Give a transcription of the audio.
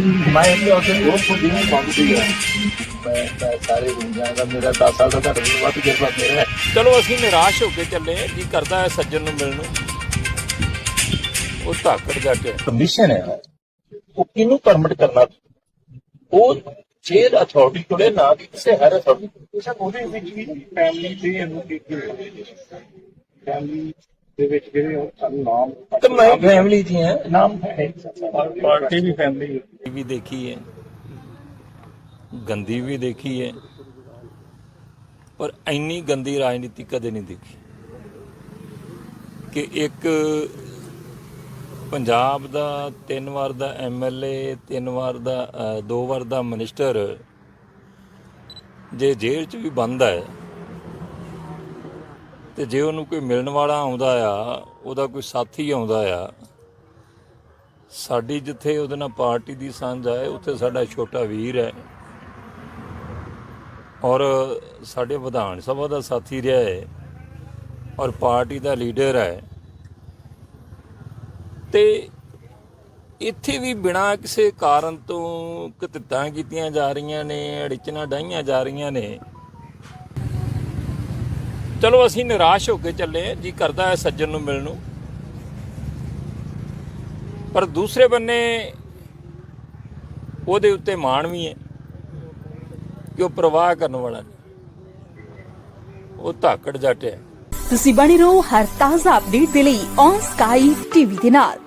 ਮੈਂ ਇਹ ਉਹਦੇ ਦੋ ਫੁੱਟ ਨਹੀਂ ਮੰਗਦੀ ਹੈ ਮੈਂ ਮੈਂ ਸਾਰੇ ਦੁਨੀਆ ਦਾ ਮੇਰਾ 10 ਸਾਲ ਦਾ ਤੁਹਾਡੇ ਤੋਂ ਵੱਧ ਜਜ਼ਬਾ ਮੇਰਾ ਹੈ। ਚਲੋ ਅਸੀਂ ਨਿਰਾਸ਼ ਹੋ ਕੇ ਚੱਲੇ। ਜੀ ਕਰਦਾ ਹੈ ਸੱਜਣ ਨੂੰ ਮਿਲਣ ਨੂੰ? ਉਹ ਧਾਕੜ ਜੱਟ ਹੈ ਕਮਿਸ਼ਨ ਹੈ। ਉਹ ਕਿਹਨੂੰ ਪਰਮਿਟ ਕਰਨਾ? ਉਹ ਚੇਅਰ ਅਥਾਰਟੀ ਕੋਲੇ ਨਾ ਕਿ ਕਿਸੇ ਹਰ ਅਥਾਰਟੀ ਸਰ ਉਹਦੇ ਵਿੱਚ ਵੀ ਫੈਮਿਲੀ ਦੇ ਕੀ ਫੈਮਿਲੀ ਦੇ ਵਿੱਚ ਜਿਹੜੇ ਉਹ ਸਾਨੂੰ ਨਾਮ ਤੇ ਮੈਂ ਫੈਮਿਲੀ ਦੀ ਹਾਂ ਨਾਮ ਹੈ ਪਾਰਟੀ ਵੀ ਫੈਮਿਲੀ ਵੀ ਦੇਖੀ ਹੈ ਗੰਦੀ ਵੀ ਦੇਖੀ ਹੈ ਪਰ ਇੰਨੀ ਗੰਦੀ ਰਾਜਨੀਤੀ ਕਦੇ ਨਹੀਂ ਦੇਖੀ ਕਿ ਇੱਕ ਪੰਜਾਬ ਦਾ ਤਿੰਨ ਵਾਰ ਦਾ ਐਮਐਲਏ ਤਿੰਨ ਵਾਰ ਦਾ ਦੋ ਵਾਰ ਦਾ ਮਿਨਿਸਟਰ ਜੇ ਜੇਲ੍ਹ 'ਚ ਵੀ ਬੰਦ ਹੈ ਤੇ ਜੇ ਉਹਨੂੰ ਕੋਈ ਮਿਲਣ ਵਾਲਾ ਆਉਂਦਾ ਆ, ਉਹਦਾ ਕੋਈ ਸਾਥੀ ਆਉਂਦਾ ਆ, ਸਾਡੀ ਜਿੱਥੇ ਉਹਦੇ ਨਾਲ ਪਾਰਟੀ ਦੀ ਸਾਂਝ ਹੈ ਉੱਥੇ ਸਾਡਾ ਛੋਟਾ ਵੀਰ ਹੈ। ਔਰ ਸਾਡੇ ਵਿਧਾਨ ਸਭਾ ਦਾ ਸਾਥੀ ਰਿਹਾ ਹੈ, ਔਰ ਪਾਰਟੀ ਦਾ ਲੀਡਰ ਹੈ। ਤੇ ਇੱਥੇ ਵੀ ਬਿਨਾਂ ਕਿਸੇ ਕਾਰਨ ਤੋਂ ਕਤਿੱਤਾਂ ਕੀਤੀਆਂ ਜਾ ਰਹੀਆਂ ਨੇ, ਅੜਿਚਣਾ ਡਾਈਆਂ ਜਾ ਰਹੀਆਂ ਨੇ। ਚਲੋ ਅਸੀਂ ਨਿਰਾਸ਼ ਹੋ ਕੇ ਚੱਲੇ ਜੀ ਕਰਦਾ ਹੈ ਸੱਜਣ ਨੂੰ ਮਿਲਣ ਨੂੰ। ਪਰ ਦੂਸਰੇ ਬੰਨੇ ਉਹਦੇ ਉੱਤੇ ਮਾਣ ਵੀ ਹੈ ਕਿ ਉਹ ਪ੍ਰਵਾਹ ਕਰਨ ਵਾਲਾ ਉਹ ਧਾਕੜ ਜੱਟ ਹੈ। ਤੁਸੀਂ ਬਣੇ ਰਹੋ ਹਰ ਤਾਜ਼ਾ ਅਪਡੇਟ ਦੇ ਲਈ ਔਨ ਸਕਾਈ ਟੀਵੀ ਦੇ ਨਾਲ।